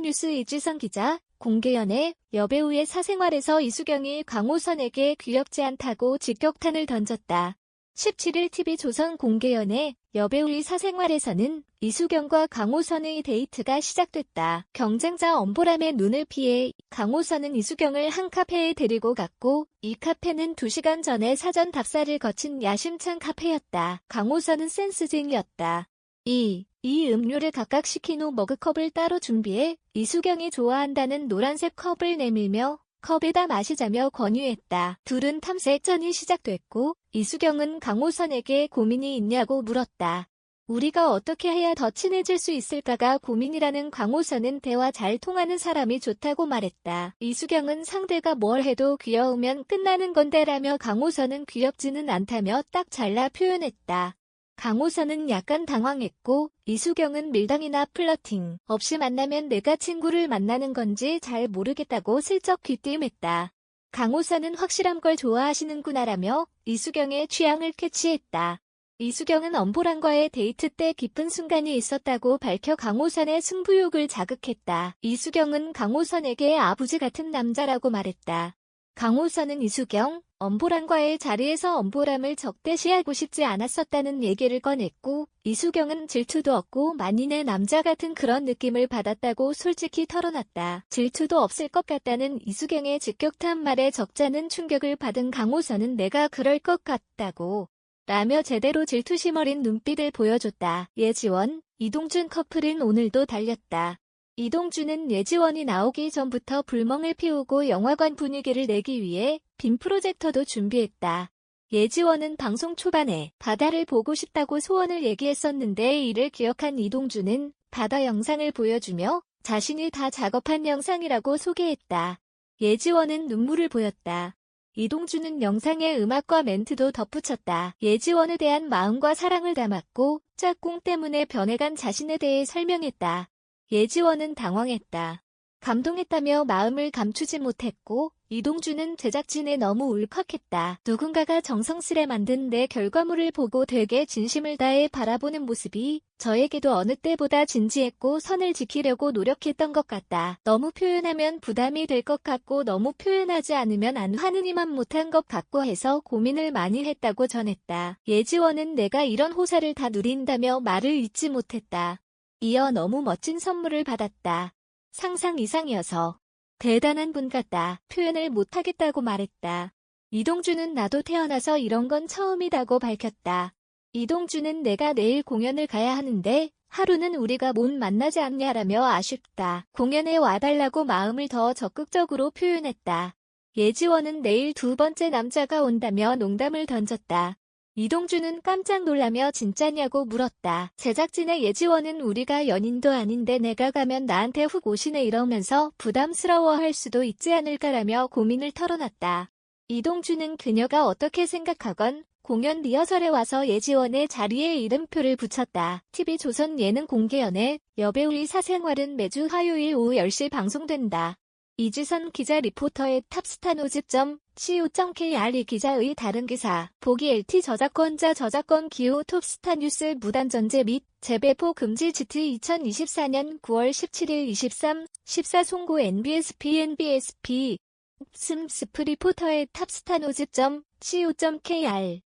뉴스 이지선 기자, 공개연애, 여배우의 사생활에서 이수경이 강호선에게 귀엽지 않다고 직격탄을 던졌다. 17일 TV조선 공개연애, 여배우의 사생활에서는 이수경과 강호선의 데이트가 시작됐다. 경쟁자 엄보람의 눈을 피해 강호선은 이수경을 한 카페에 데리고 갔고 이 카페는 2시간 전에 사전 답사를 거친 야심찬 카페였다. 강호선은 센스쟁이였다. 2. 이 음료를 각각 시킨 후 머그컵을 따로 준비해 이수경이 좋아한다는 노란색 컵을 내밀며 컵에다 마시자며 권유했다. 둘은 탐색전이 시작됐고 이수경은 강호선에게 고민이 있냐고 물었다. 우리가 어떻게 해야 더 친해질 수 있을까가 고민이라는 강호선은 대화 잘 통하는 사람이 좋다고 말했다. 이수경은 상대가 뭘 해도 귀여우면 끝나는 건데라며 강호선은 귀엽지는 않다며 딱 잘라 표현했다. 강호선은 약간 당황했고 이수경은 밀당이나 플러팅 없이 만나면 내가 친구를 만나는 건지 잘 모르겠다고 슬쩍 귀띔했다. 강호선은 확실한 걸 좋아하시는구나라며 이수경의 취향을 캐치했다. 이수경은 엄보랑과의 데이트 때 깊은 순간이 있었다고 밝혀 강호선의 승부욕을 자극했다. 이수경은 강호선에게 아버지 같은 남자라고 말했다. 강호선은 이수경, 엄보람과의 자리에서 엄보람을 적대시하고 싶지 않았었다는 얘기를 꺼냈고 이수경은 질투도 없고 만인의 남자 같은 그런 느낌을 받았다고 솔직히 털어놨다. 질투도 없을 것 같다는 이수경의 직격탄 말에 적잖은 충격을 받은 강호선은 내가 그럴 것 같다고 라며 제대로 질투심 어린 눈빛을 보여줬다. 예지원, 이동준 커플은 오늘도 달렸다. 이동준은 예지원이 나오기 전부터 불멍을 피우고 영화관 분위기를 내기 위해 빔 프로젝터도 준비했다. 예지원은 방송 초반에 바다를 보고 싶다고 소원을 얘기했었는데 이를 기억한 이동준은 바다 영상을 보여주며 자신이 다 작업한 영상이라고 소개했다. 예지원은 눈물을 보였다. 이동준은 영상에 음악과 멘트도 덧붙였다. 예지원에 대한 마음과 사랑을 담았고 짝꿍 때문에 변해간 자신에 대해 설명했다. 예지원은 당황했다. 감동했다며 마음을 감추지 못했고 이동준은 제작진에 너무 울컥했다. 누군가가 정성스레 만든 내 결과물을 보고 되게 진심을 다해 바라보는 모습이 저에게도 어느 때보다 진지했고 선을 지키려고 노력했던 것 같다. 너무 표현하면 부담이 될 것 같고 너무 표현하지 않으면 안 하느니만 못한 것 같고 해서 고민을 많이 했다고 전했다. 예지원은 내가 이런 호사를 다 누린다며 말을 잊지 못했다. 이어 너무 멋진 선물을 받았다. 상상 이상이어서 대단한 분 같다. 표현을 못하겠다고 말했다. 이동준은 나도 태어나서 이런 건 처음이라고 밝혔다. 이동준은 내가 내일 공연을 가야 하는데 하루는 우리가 못 만나지 않냐라며 아쉽다. 공연에 와달라고 마음을 더 적극적으로 표현했다. 예지원은 내일 두 번째 남자가 온다며 농담을 던졌다. 이동준은 깜짝 놀라며 진짜냐고 물었다. 제작진의 예지원은 우리가 연인도 아닌데 내가 가면 나한테 훅 오시네 이러면서 부담스러워할 수도 있지 않을까라며 고민을 털어놨다. 이동준은 그녀가 어떻게 생각하건 공연 리허설에 와서 예지원의 자리에 이름표를 붙였다. TV조선 예능 공개연애 여배우의 사생활은 매주 화요일 오후 10시 방송된다. 이지선 기자 리포터의 탑스타노즈점 co.kr 기자의 다른 기사 보기 LT 저작권자 저작권 기호 톱스타 뉴스 무단 전제 및 재배포 금지 GT 2024년 9월 17일 23, 14 송고 NBSP NBSP 슴 스프 리포터의 탑스타노즈점 co.kr